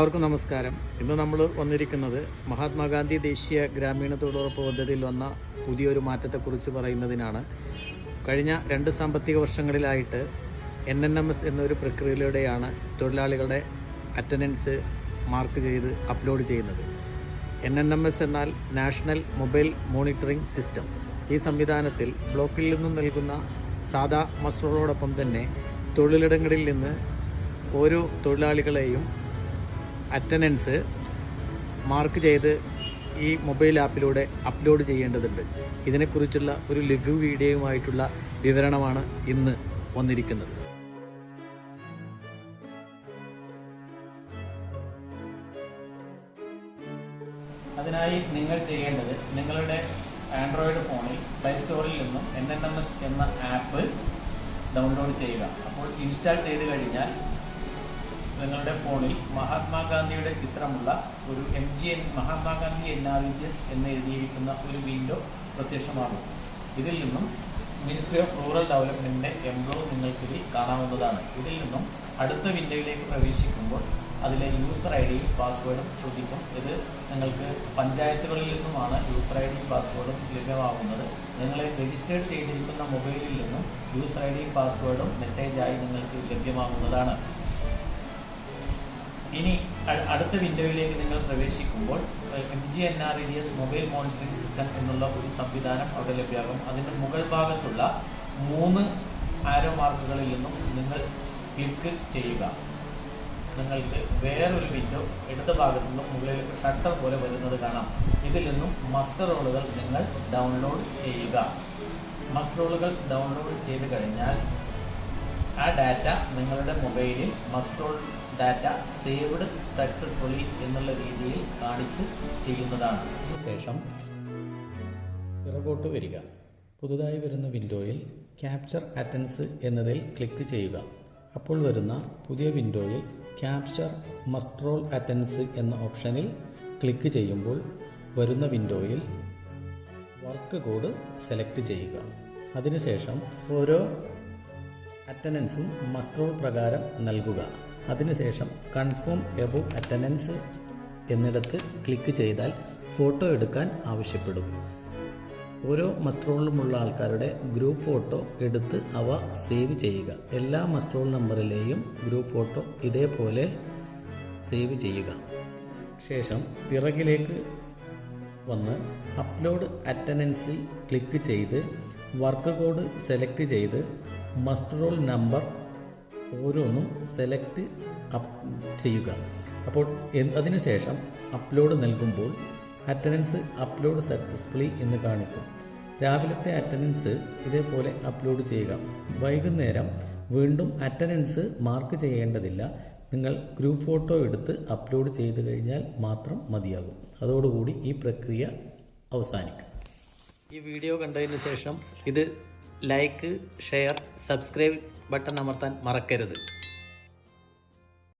എല്ലാവർക്കും നമസ്കാരം. ഇന്ന് നമ്മൾ വന്നിരിക്കുന്നത് മഹാത്മാഗാന്ധി ദേശീയ ഗ്രാമീണ തൊഴിലുറപ്പ് പദ്ധതിയിൽ വന്ന പുതിയൊരു മാറ്റത്തെക്കുറിച്ച് പറയുന്നതിനാണ്. കഴിഞ്ഞ രണ്ട് സാമ്പത്തിക വർഷങ്ങളിലായിട്ട് എൻ എൻ എം എസ് എന്നൊരു പ്രക്രിയയിലൂടെയാണ് തൊഴിലാളികളുടെ അറ്റൻഡൻസ് മാർക്ക് ചെയ്ത് അപ്ലോഡ് ചെയ്യുന്നത്. എൻ എൻ എം എസ് എന്നാൽ നാഷണൽ മൊബൈൽ മോണിറ്ററിംഗ് സിസ്റ്റം. ഈ സംവിധാനത്തിൽ ബ്ലോക്കിൽ നിന്നും നൽകുന്ന സാധാ മസ്റ്ററുകളോടൊപ്പം തന്നെ തൊഴിലിടങ്ങളിൽ നിന്ന് ഓരോ തൊഴിലാളികളെയും അറ്റൻഡൻസ് മാർക്ക് ചെയ്ത് ഈ മൊബൈൽ ആപ്പിലൂടെ അപ്ലോഡ് ചെയ്യേണ്ടതുണ്ട്. ഇതിനെക്കുറിച്ചുള്ള ഒരു ലഘു വീഡിയോയുമായിട്ടുള്ള വിവരണമാണ് ഇന്ന് വന്നിരിക്കുന്നത്. അതിനായി നിങ്ങൾ ചെയ്യേണ്ടത് നിങ്ങളുടെ ആൻഡ്രോയിഡ് ഫോണിൽ പ്ലേ സ്റ്റോറിൽ നിന്നും എൻ എന്ന ആപ്പ് ഡൗൺലോഡ് ചെയ്യുക. അപ്പോൾ ഇൻസ്റ്റാൾ ചെയ്ത് കഴിഞ്ഞാൽ നിങ്ങളുടെ ഫോണിൽ മഹാത്മാഗാന്ധിയുടെ ചിത്രമുള്ള ഒരു M G N Mahatma Gandhi N R E S എന്ന് എഴുതിയിരിക്കുന്ന ഒരു വിൻഡോ പ്രത്യക്ഷമാകും. ഇതിൽ നിന്നും മിനിസ്ട്രി ഓഫ് റൂറൽ ഡെവലപ്മെന്റിന്റെ എംബ്ലോ ഇതിൽ കാണാവുന്നതാണ്. ഇതിൽ നിന്നും അടുത്ത വിൻഡോയിലേക്ക് പ്രവേശിക്കുമ്പോൾ അതിലെ യൂസർ ഐ ഡിയും പാസ്വേഡും ചോദിക്കും ഇത് നിങ്ങൾക്ക് പഞ്ചായത്തുകളിൽ നിന്നുമാണ് യൂസർ ഐ ഡിയും പാസ്വേഡും ലഭ്യമാകുന്നത്. നിങ്ങളെ രജിസ്റ്റേർഡ് ചെയ്തിരിക്കുന്ന മൊബൈലിൽ നിന്നും യൂസർ ഐ ഡിയും പാസ്വേഡും മെസ്സേജായി നിങ്ങൾക്ക് ലഭ്യമാകുന്നതാണ്. ഇനി അടുത്ത വിൻഡോയിലേക്ക് നിങ്ങൾ പ്രവേശിക്കുമ്പോൾ M G N R E D S mobile monitoring system എന്നുള്ള ഒരു സംവിധാനം അവിടെ ലഭ്യമാകും. അതിന്റെ മുകൾ ഭാഗത്തുള്ള മൂന്ന് ആരോ മാർക്കുകളിൽ നിന്നും നിങ്ങൾ ക്ലിക്ക് ചെയ്യുക. നിങ്ങൾക്ക് വേറൊരു വിൻഡോ ഇടത് ഭാഗത്തു നിന്നും മുകളിലേക്ക് ഷട്ടർ പോലെ വരുന്നത് കാണാം. ഇതിൽ നിന്നും മസ്റ്റർ റോളുകൾ നിങ്ങൾ ഡൗൺലോഡ് ചെയ്യുക. മസ്റ്റർ റോളുകൾ ഡൗൺലോഡ് ചെയ്ത് കഴിഞ്ഞാൽ ആ ഡാറ്റ നിങ്ങളുടെ മൊബൈലിൽ മസ്റ്റോൾ ഡാറ്റ സേവ്ഡ് സക്സസ്ഫുള്ളി എന്നുള്ള രീതിയിൽ കാണിച്ച് ചെയ്യുന്നതാണ്. ശേഷം പിറകോട്ട് വരിക. പുതുതായി വരുന്ന വിൻഡോയിൽ ക്യാപ്ചർ അറ്റൻസ് എന്നതിൽ ക്ലിക്ക് ചെയ്യുക. അപ്പോൾ വരുന്ന പുതിയ വിൻഡോയിൽ ക്യാപ്ചർ മസ്ട്രോൾ അറ്റൻസ് എന്ന ഓപ്ഷനിൽ ക്ലിക്ക് ചെയ്യുമ്പോൾ വരുന്ന വിൻഡോയിൽ വർക്ക് കോഡ് സെലക്ട് ചെയ്യുക. അതിനുശേഷം ഓരോ അറ്റൻഡൻസും മസ്ട്രോൾ പ്രകാരം നൽകുക. അതിനുശേഷം കൺഫേം എബോ അറ്റൻഡൻസ് എന്നിടത്ത് ക്ലിക്ക് ചെയ്താൽ ഫോട്ടോ എടുക്കാൻ ആവശ്യപ്പെടും. ഓരോ മസ്ട്രോളിലുമുള്ള ആൾക്കാരുടെ ഗ്രൂപ്പ് ഫോട്ടോ എടുത്ത് അവ സേവ് ചെയ്യുക. എല്ലാ മസ്ട്രോൾ നമ്പറിലെയും ഗ്രൂപ്പ് ഫോട്ടോ ഇതേപോലെ സേവ് ചെയ്യുക. ശേഷം പിറകിലേക്ക് വന്ന് അപ്ലോഡ് അറ്റൻഡൻസിൽ ക്ലിക്ക് ചെയ്ത് വർക്ക് കോഡ് സെലക്ട് ചെയ്ത് മസ്റ്റർ റോൾ നമ്പർ ഓരോന്നും സെലക്ട് അപ്പ് ചെയ്യുക. അപ്പോൾ അതിനു അതിനുശേഷം അപ്ലോഡ് നൽകുമ്പോൾ അറ്റൻഡൻസ് അപ്ലോഡ് സക്സസ്ഫുള്ളി എന്ന് കാണിക്കും. രാവിലത്തെ അറ്റൻഡൻസ് ഇതേപോലെ അപ്ലോഡ് ചെയ്യുക. വൈകുന്നേരം വീണ്ടും അറ്റൻഡൻസ് മാർക്ക് ചെയ്യേണ്ടതില്ല. നിങ്ങൾ ഗ്രൂപ്പ് ഫോട്ടോ എടുത്ത് അപ്ലോഡ് ചെയ്ത് കഴിഞ്ഞാൽ മാത്രം മതിയാകും. അതോടുകൂടി ഈ പ്രക്രിയ അവസാനിക്കും. ഈ വീഡിയോ കണ്ടതിന് ശേഷം ഇത് ലൈക്ക് ഷെയർ സബ്സ്ക്രൈബ് ബട്ടൺ അമർത്താൻ മറക്കരുത്.